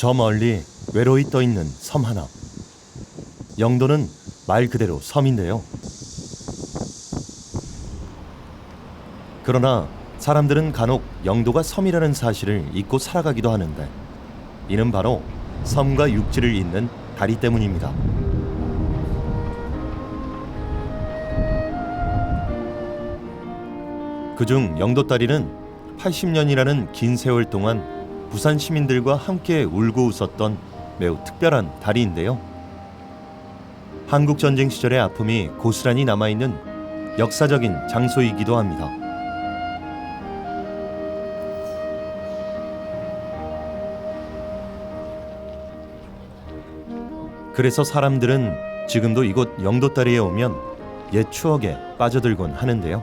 저 멀리 외로이 떠 있는 섬 하나. 영도는 말 그대로 섬인데요. 그러나 사람들은 간혹 영도가 섬이라는 사실을 잊고 살아가기도 하는데 이는 바로 섬과 육지를 잇는 다리 때문입니다. 그중 영도 다리는 80년이라는 긴 세월 동안 부산 시민들과 함께 울고 웃었던 매우 특별한 다리인데요. 한국 전쟁 시절의 아픔이 고스란히 남아 있는 역사적인 장소이기도 합니다. 그래서 사람들은 지금도 이곳 영도다리에 오면 옛 추억에 빠져들곤 하는데요.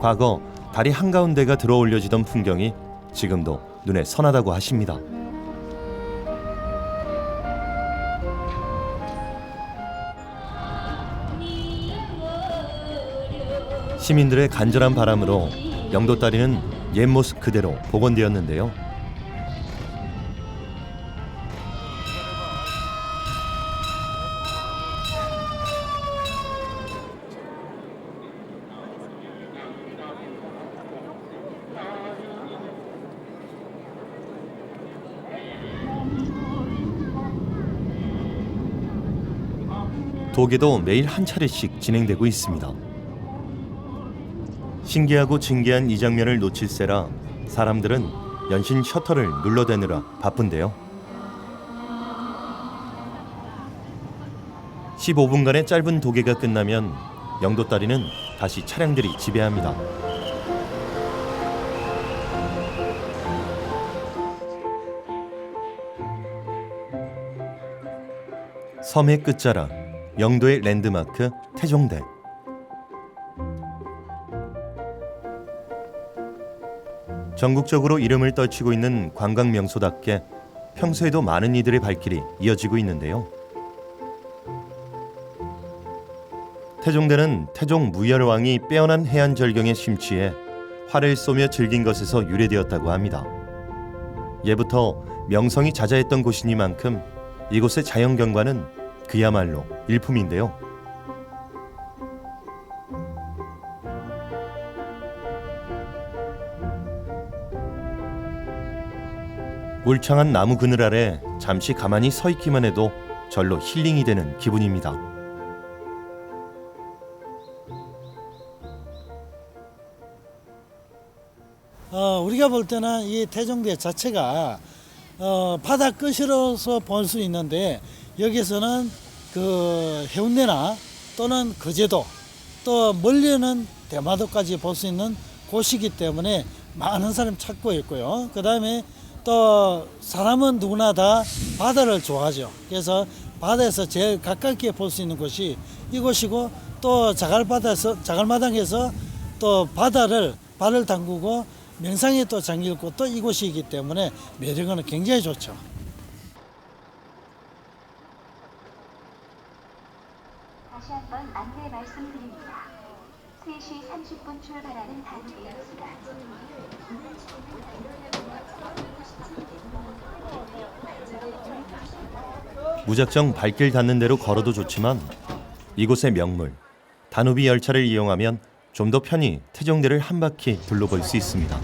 과거 다리 한가운데가 들어 올려지던 풍경이 지금도 눈에 선하다고 하십니다. 시민들의 간절한 바람으로 영도다리는 옛 모습 그대로 복원되었는데요. 도계도 매일 한 차례씩 진행되고 있습니다. 신기하고 진기한 이 장면을 놓칠세라 사람들은 연신 셔터를 눌러대느라 바쁜데요. 15분간의 짧은 도계가 끝나면 영도다리는 다시 차량들이 지배합니다. 섬의 끝자락 영도의 랜드마크 태종대 전국적으로 이름을 떨치고 있는 관광 명소답게 평소에도 많은 이들의 발길이 이어지고 있는데요. 태종대는 태종 무열왕이 빼어난 해안 절경에 심취해 활을 쏘며 즐긴 것에서 유래되었다고 합니다. 예부터 명성이 자자했던 곳이니만큼 이곳의 자연 경관은 그야말로 일품인데요. 울창한 나무 그늘 아래 잠시 가만히 서 있기만 해도 절로 힐링이 되는 기분입니다. 어, 우리가 볼 때는 이 태종대 자체가 어, 바다 끝으로서 볼 수 있는데 여기서는 그 해운대나 또는 거제도 또 멀리는 대마도까지 볼 수 있는 곳이기 때문에 많은 사람 찾고 있고요. 그 다음에 또 사람은 누구나 다 바다를 좋아하죠. 그래서 바다에서 제일 가깝게 볼 수 있는 곳이 이곳이고 또 자갈바다에서 자갈마당에서 또 바다를 발을 담그고 명상에 또 잠길 곳도 이곳이기 때문에 매력은 굉장히 좋죠. 다시 한번 안내 말씀드립니다. 3시 30분 출발하는 다리였습니다. 무작정 발길 닿는 대로 걸어도 좋지만 이곳의 명물 다누비 열차를 이용하면 좀 더 편히 태종대를 한 바퀴 둘러볼 수 있습니다.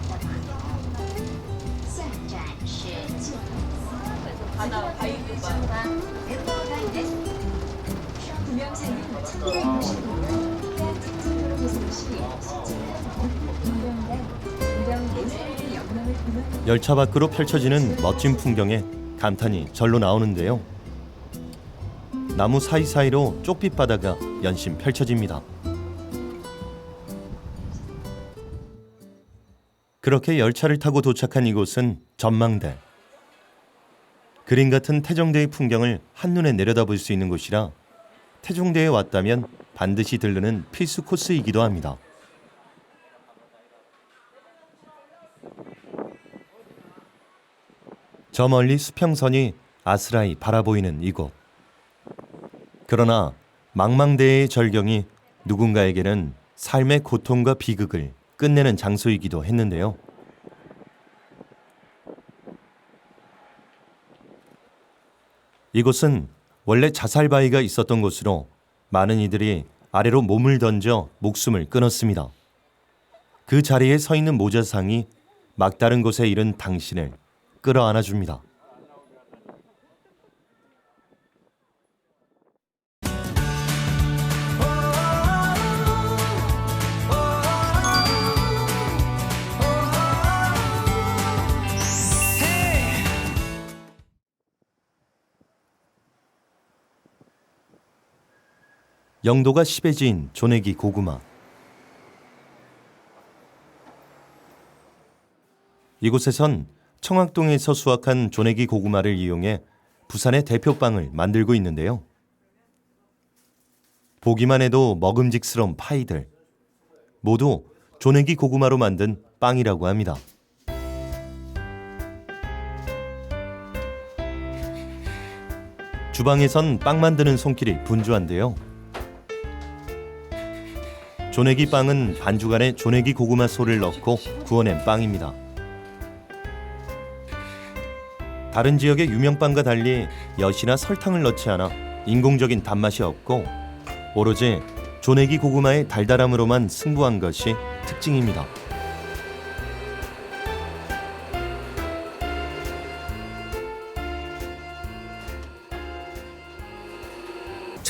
열차 밖으로 펼쳐지는 멋진 풍경에 감탄이 절로 나오는데요. 나무 사이사이로 쪽빛 바다가 연신 펼쳐집니다. 그렇게 열차를 타고 도착한 이곳은 전망대. 그림 같은 태종대의 풍경을 한눈에 내려다볼 수 있는 곳이라 태종대에 왔다면 반드시 들르는 필수 코스이기도 합니다. 저 멀리 수평선이 아스라이 바라보이는 이곳. 그러나 망망대해의 절경이 누군가에게는 삶의 고통과 비극을 끝내는 장소이기도 했는데요. 이곳은 원래 자살 바위가 있었던 곳으로 많은 이들이 아래로 몸을 던져 목숨을 끊었습니다. 그 자리에 서 있는 모자상이 막다른 곳에 이른 당신을 끌어안아 줍니다. 영도가 심해진 조내기 고구마. 이곳에선 청학동에서 수확한 조내기 고구마를 이용해 부산의 대표빵을 만들고 있는데요. 보기만 해도 먹음직스러운 파이들 모두 조내기 고구마로 만든 빵이라고 합니다. 주방에선 빵 만드는 손길이 분주한데요. 조내기 빵은 반죽 안에 조내기 고구마 소를 넣고 구워낸 빵입니다. 다른 지역의 유명 빵과 달리 엿이나 설탕을 넣지 않아 인공적인 단맛이 없고 오로지 조내기 고구마의 달달함으로만 승부한 것이 특징입니다.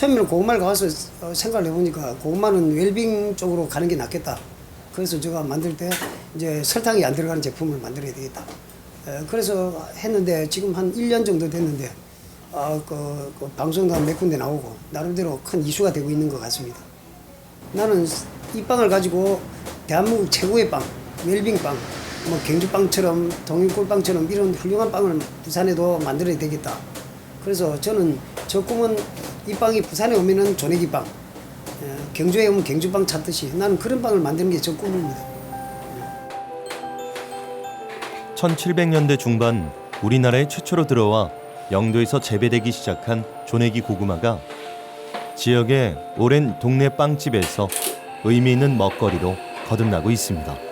처음에는 고구마를 가서 어, 생각을 해보니까 고구마는 웰빙 쪽으로 가는 게 낫겠다. 그래서 제가 만들 때 이제 설탕이 안 들어가는 제품을 만들어야 되겠다. 에, 그래서 했는데 지금 한 1년 정도 됐는데 어, 그, 그 방송도 한 몇 군데 나오고 나름대로 큰 이슈가 되고 있는 것 같습니다. 나는 이 빵을 가지고 대한민국 최고의 빵, 웰빙 빵, 뭐 경주빵처럼 동일골빵처럼 이런 훌륭한 빵을 부산에도 만들어야 되겠다. 그래서 저는 저 꿈은 이 빵이 부산에 오면은 조내기 빵, 예, 경주에 오면 경주빵 찾듯이 나는 그런 빵을 만드는 게 저 꿈입니다. 1700년대 중반 우리나라에 최초로 들어와 영도에서 재배되기 시작한 조내기 고구마가 지역의 오랜 동네 빵집에서 의미 있는 먹거리로 거듭나고 있습니다.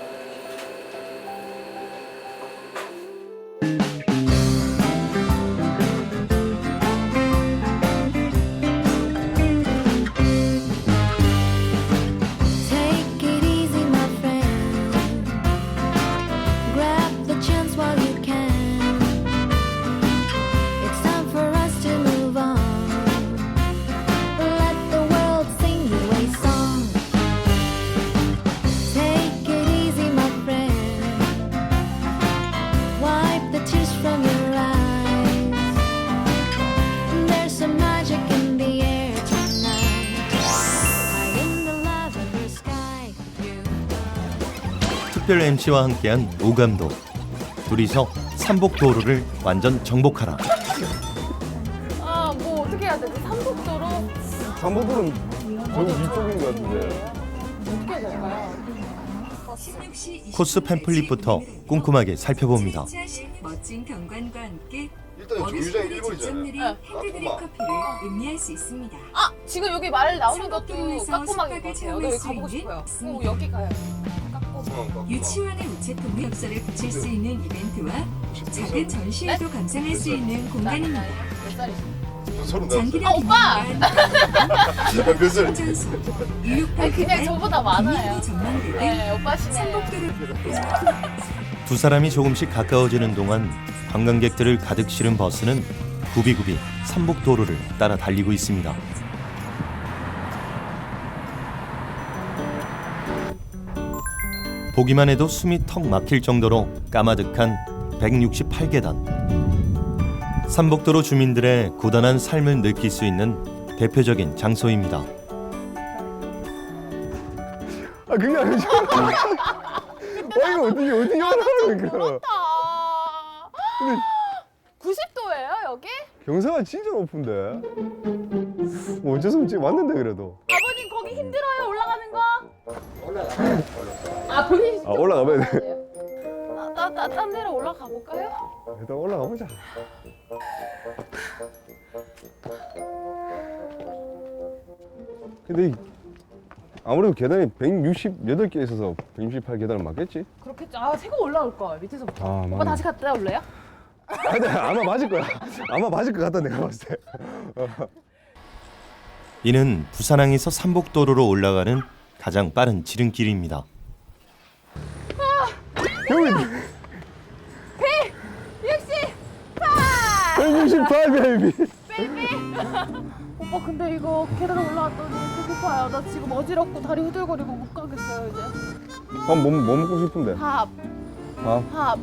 특별 MC와 함께한 오감도 둘이서 삼복도로를 완전 정복하라. 아, 뭐 어떻게 해야 되지? 삼복도로 상복도는 저기 위쪽인 것 같은데. 어떻게 될까요? 코스 팸플릿부터 꼼꼼하게 살펴봅니다. 멋진 경관과 함께 일단. 핸드드립 커피를 음미할 수 있습니다. 아, 지금 여기 말 나오는 것도 삼복도에서 까꼬막인 것 숙박을 같아요. 여기 체험할 수 가보고 있는 싶어요. 오, 여기 가요. 까꼬막. 유치원의 우체통에 엽서를 붙일 수 있는 이벤트와 작은 전시회도 감상할 수 있는 공간입니다. 서른 장기를 아, 오빠! 몇 살? 전수, 168 아니, 그냥 저보다 많아요. 전망대 네, 오빠시네. 삼복도를 두 사람이 조금씩 가까워지는 동안 관광객들을 가득 실은 버스는 구비구비 삼복도로를 따라 달리고 있습니다. 보기만 해도 숨이 턱 막힐 정도로 까마득한 168계단. 삼복도로 주민들의 고단한 삶을 느낄 수 있는 대표적인 장소입니다. 아 그게 아니죠. 아 이거 어떻게 어떻게 하라는 거야? 아, 90도예요, 여기? 경사가 진짜 높은데. 뭐 어쩔 수 없지 왔는데 그래도. 아버님, 거기 힘들어요, 올라가는 거? 올라가요. 아, 거기 아 올라가봐야 돼. 나, 나, 나, 딴 데로 올라가 볼까요? 일단 올라가 보자. 근데 이- 아무래도 계단이 168개 있어서 168 계단은 맞겠지? 그렇겠죠. 아, 새거 올라올 걸, 밑에서부터. 아, 오빠 맞네. 다시 갔다 올래요? 아, 근데 아마 맞을 거야. 아마 맞을 것 같다 내가 봤을 때. 이는 부산항에서 삼복도로로 올라가는 가장 빠른 지름길입니다. 형이 168 베이비. 오빠 근데 이거 계단 올라왔더니 배고파요. 나 지금 어지럽고 다리 후들거리고 못 가겠어요 이제. 밥뭐 뭐 먹고 싶은데? 밥, 밥 밥,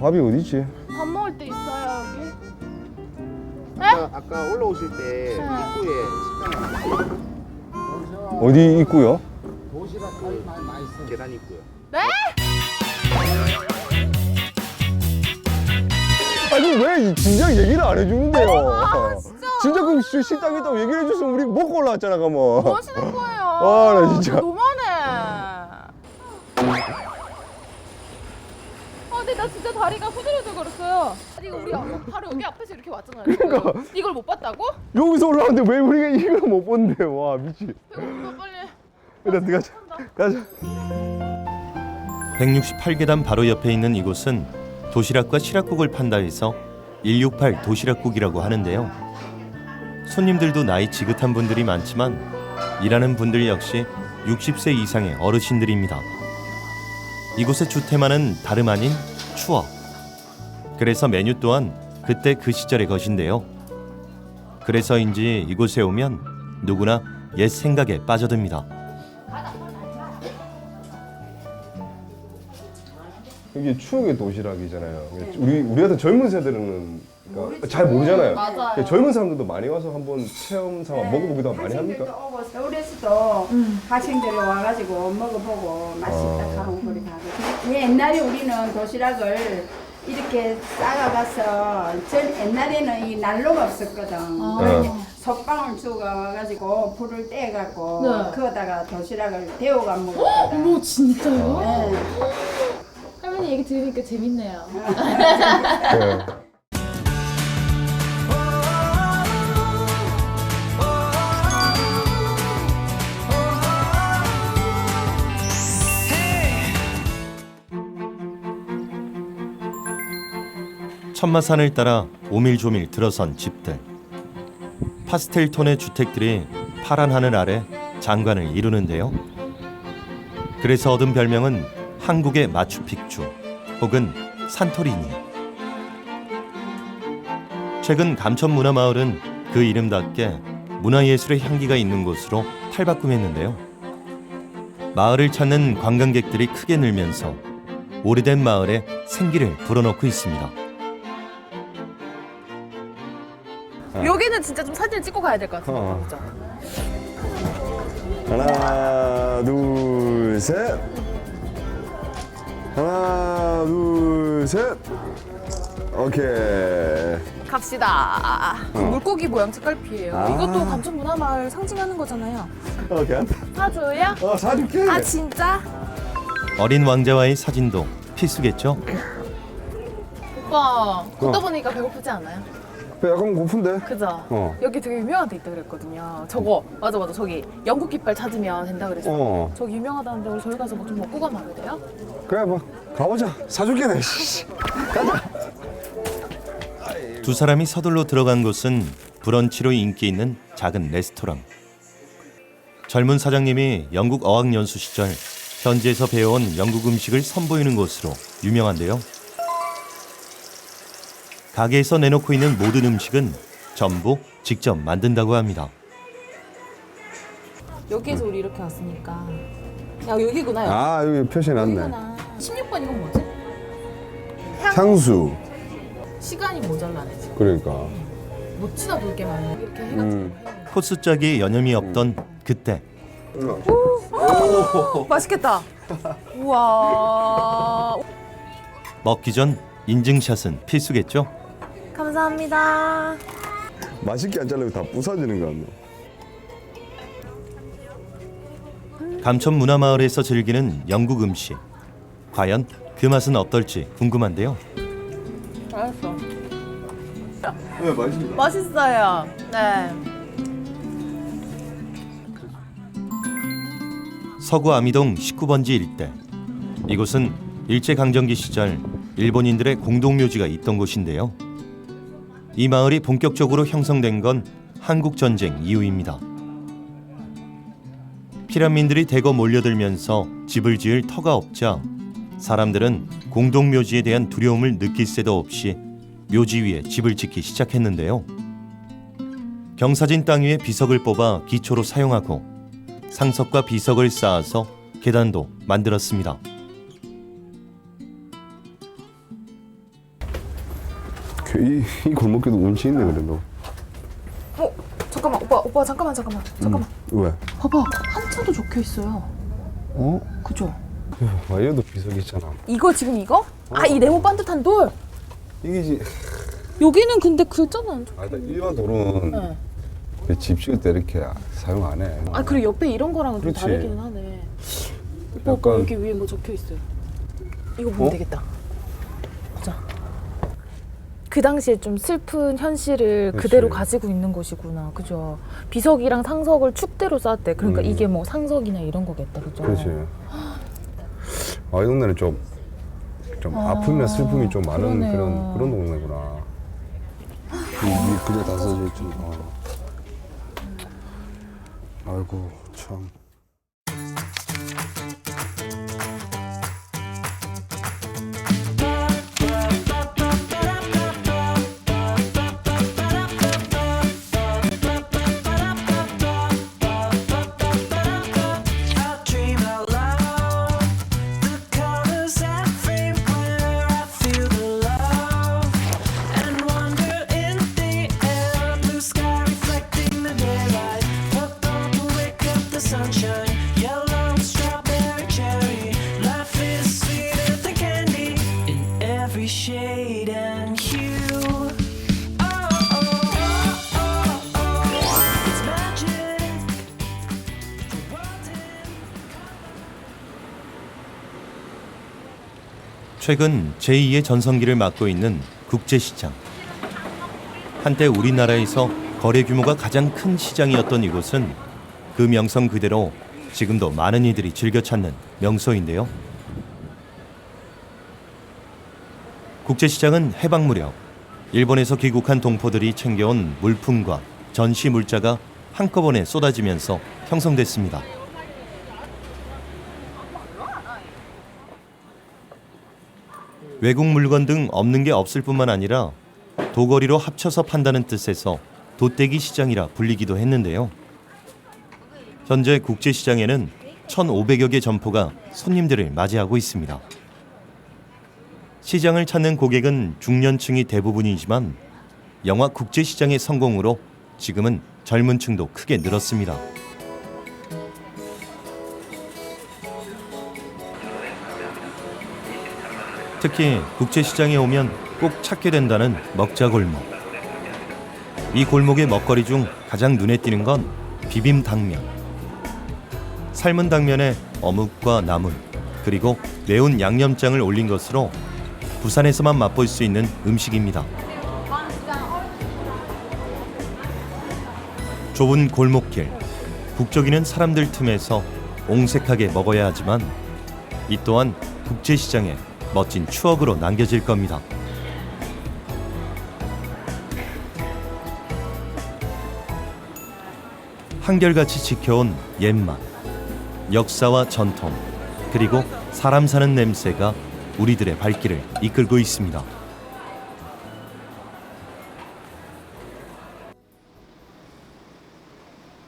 밥이 어디 있지? 밥 먹을 때 있어요 여기. 아까, 아까 올라오실 때 네. 입구에 식당 어디 있고요? 계단 있고요. 아니 왜 진작 얘기를 안 해주는데요? 아, 진짜 그 시- 식당 있다고 얘기를 해줬으면 우리 먹고 올라왔잖아, 그러면. 뭐 하시는 거예요? 아, 나 진짜. 너무 다리가 후들후들거렸어요. 아니 우리 아- 바로 여기 앞에서 이렇게 왔잖아요. 그러니까. 이걸 못 봤다고? 여기서 올라왔는데 왜 우리가 이걸 못 본대? 와 미치. 배고파 빨리. 일단 들어가자. 가자. 168계단 바로 옆에 있는 이곳은 도시락과 시락국을 판다 해서 168 도시락국이라고 하는데요. 손님들도 나이 지긋한 분들이 많지만 일하는 분들 역시 60세 이상의 어르신들입니다. 이곳의 주테마는 다름 아닌 추억. 그래서 메뉴 또한 그때 그 시절의 것인데요. 그래서인지 이곳에 오면 누구나 옛 생각에 빠져듭니다. 이게 추억의 도시락이잖아요. 우리 우리 같은 젊은 세대는 그러니까 잘 모르잖아요. 맞아요. 젊은 사람들도 많이 와서 한번 체험 삼아 먹어보기도 많이 합니까? 학생들도 오고 서울에서도 학생들이 와가지고 먹어보고 맛있다 어. 하고 그래 가고 옛날에 우리는 도시락을 이렇게 싸가가서 전 옛날에는 이 난로가 없었거든. 어. 솥방울 주워가지고 불을 떼갖고 네. 그거다가 도시락을 데워가 먹었거든. 어머 진짜요? 네. 할머니 얘기 들으니까 재밌네요. 네. 천마산을 따라 오밀조밀 들어선 집들. 파스텔 톤의 주택들이 파란 하늘 아래 장관을 이루는데요. 그래서 얻은 별명은 한국의 마추픽추 혹은 산토리니. 최근 감천 문화마을은 그 이름답게 문화예술의 향기가 있는 곳으로 탈바꿈했는데요. 마을을 찾는 관광객들이 크게 늘면서 오래된 마을에 생기를 불어넣고 있습니다. 여기는 진짜 좀 사진 찍고 가야 될 것 같은데. 어. 그죠? 하나, 둘, 셋. 하나, 둘, 셋. 오케이. 갑시다. 그 물고기 모양 책갈피예요. 아. 이것도 감천 문화마을 상징하는 거잖아요. 오케이. 사줘요? 어, 사줄게. 아 진짜? 어린 왕자와의 사진도 필수겠죠? 오빠 걷다 보니까 배고프지 않아요? 배 약간 고픈데? 그죠? 어. 여기 되게 유명한 데 있다 그랬거든요. 저거 맞아 맞아 저기 영국 깃발 찾으면 된다 그랬어. 어. 저기 유명하다는데 우리 저기 가서 뭐 좀 먹고 가면 안 돼요? 그래, 뭐 가보자. 사줄게, 내. 씨. 두 사람이 서둘러 들어간 곳은 브런치로 인기 있는 작은 레스토랑. 젊은 사장님이 영국 어학연수 시절 현지에서 배워온 영국 음식을 선보이는 곳으로 유명한데요. 가게에서 내놓고 있는 모든 음식은 전부 직접 만든다고 합니다. 여기에서 우리 이렇게 왔으니까. 야 여기구나 여기. 아, 여기 표시해놨네. 여기구나. 16번 이건 뭐지? 향수. 시간이 모자라네 지금. 그러니까. 놓치다 볼게 많네. 이렇게 해가지고. 음. 코스 짜기에 여념이 없던 그때 맛있겠다. 우와. 먹기 전 인증샷은 필수겠죠? 감사합니다. 맛있게 안 잘라면 다 부서지는 거 같네. 감천 문화마을에서 즐기는 영국 음식. 과연 그 맛은 어떨지 궁금한데요. 알았어. 네, 맛있습니다. 맛있어요. 네. 서구 아미동 19번지 일대. 이곳은 일제강점기 시절 일본인들의 공동묘지가 있던 곳인데요. 이 마을이 본격적으로 형성된 건 한국 전쟁 이후입니다. 피란민들이 대거 몰려들면서 집을 지을 터가 없자 사람들은 공동 묘지에 대한 두려움을 느낄 새도 없이 묘지 위에 집을 짓기 시작했는데요. 경사진 땅 위에 비석을 뽑아 기초로 사용하고 상석과 비석을 쌓아서 계단도 만들었습니다. 이, 이 골목길도 운치 있네 그래도. 어 잠깐만 오빠 오빠 잠깐만 잠깐만 잠깐만 왜? 봐봐 한자도 적혀 있어요 어? 그죠? 와이어도 비석이 있잖아. 이거 지금 이거? 아 이 네모 반듯한 돌 이게 지. 여기는 근데 글자는 안 적혀 아, 일단 일반 돌은 네. 집 지을 때 이렇게 사용 안 해. 아 그리고 옆에 이런 거랑은 좀 그렇지. 다르기는 하네 오빠 약간- 여기 위에 뭐 적혀 있어요 이거 보면 어? 되겠다 그 당시에 좀 슬픈 현실을. 그대로 가지고 있는 것이구나 그죠 비석이랑 상석을 축대로 쌓았대 그러니까 음. 이게 뭐 상석이나 이런 거겠다 그죠 그렇지. 아, 이 동네는 좀, 좀 아, 아, 픔이나 슬픔이 좀 많은 그러네요. 그런 그런 동네구나. 이 글자 다 써져 있지. 어. 아이고 참. 최근 제2의 전성기를 맞고 있는 국제시장. 한때 우리나라에서 거래 규모가 가장 큰 시장이었던 이곳은 그 명성 그대로 지금도 많은 이들이 즐겨 찾는 명소인데요. 국제시장은 해방 무렵 일본에서 귀국한 동포들이 챙겨온 물품과 전시 물자가 한꺼번에 쏟아지면서 형성됐습니다. 외국 물건 등 없는 게 없을 뿐만 아니라 도거리로 합쳐서 판다는 뜻에서 도떼기 시장이라 불리기도 했는데요. 현재 국제시장에는 1,500여 개 점포가 손님들을 맞이하고 있습니다. 시장을 찾는 고객은 중년층이 대부분이지만 영화 국제시장의 성공으로 지금은 젊은 층도 크게 늘었습니다. 특히 국제시장에 오면 꼭 찾게 된다는 먹자골목. 이 골목의 먹거리 중 가장 눈에 띄는 건 비빔 당면. 삶은 당면에 어묵과 나물 그리고 매운 양념장을 올린 것으로 부산에서만 맛볼 수 있는 음식입니다. 좁은 골목길, 북적이는 사람들 틈에서 옹색하게 먹어야 하지만 이 또한 국제시장의 멋진 추억으로 남겨질 겁니다. 한결같이 지켜온 옛맛, 역사와 전통, 그리고 사람 사는 냄새가 우리들의 발길을 이끌고 있습니다.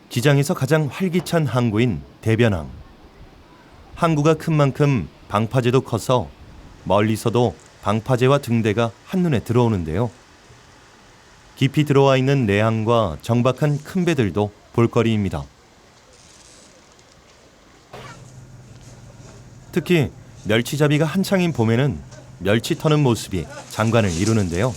기장에서 가장 활기찬 항구인 대변항. 항구가 큰 만큼 방파제도 커서 멀리서도 방파제와 등대가 한눈에 들어오는데요. 깊이 들어와 있는 내항과 정박한 큰 배들도 볼거리입니다. 특히 멸치잡이가 한창인 봄에는 멸치 터는 모습이 장관을 이루는데요.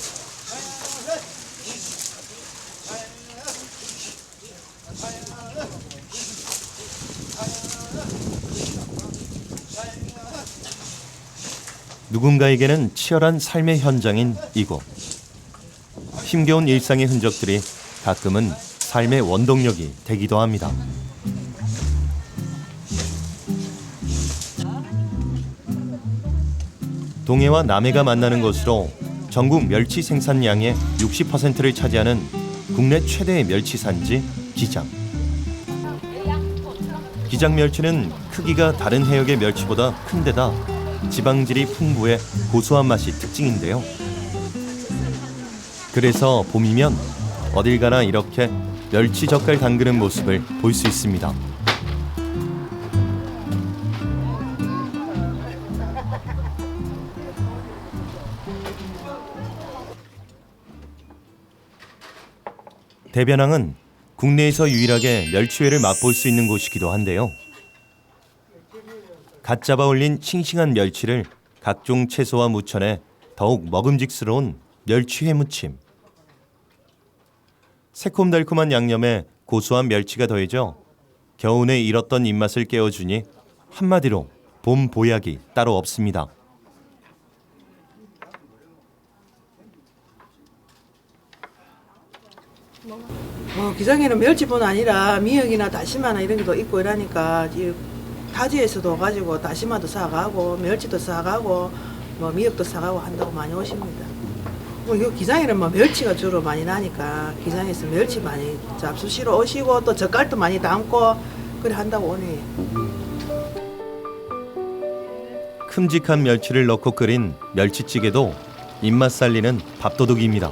누군가에게는 치열한 삶의 현장인 이곳. 힘겨운 일상의 흔적들이 가끔은 삶의 원동력이 되기도 합니다. 동해와 남해가 만나는 곳으로 전국 멸치 생산량의 60%를 차지하는 국내 최대의 멸치 산지 기장. 기장 멸치는 크기가 다른 해역의 멸치보다 큰 데다 지방질이 풍부해 고소한 맛이 특징인데요. 그래서 봄이면 어딜 가나 이렇게 멸치 젓갈 담그는 모습을 볼 수 있습니다. 대변항은 국내에서 유일하게 멸치회를 맛볼 수 있는 곳이기도 한데요. 갓 잡아 올린 싱싱한 멸치를 각종 채소와 무쳐내 더욱 먹음직스러운 멸치 회 무침. 새콤달콤한 양념에 고소한 멸치가 더해져 겨우내 잃었던 입맛을 깨워주니 한마디로 봄 보약이 따로 없습니다. 어, 기장에는 멸치뿐 아니라 미역이나 다시마나 이런 게도 있고 이러니까 이 타지에서도 가지고 다시마도 사가고 멸치도 사가고 뭐 미역도 사가고 한다고 많이 오십니다. 뭐이 기장에는 뭐 멸치가 주로 많이 나니까 기장에서 멸치 많이 잡수시러 오시고 또 젓갈도 많이 담고 그래 한다고 오네. 큼직한 멸치를 넣고 끓인 멸치찌개도 입맛 살리는 밥도둑입니다.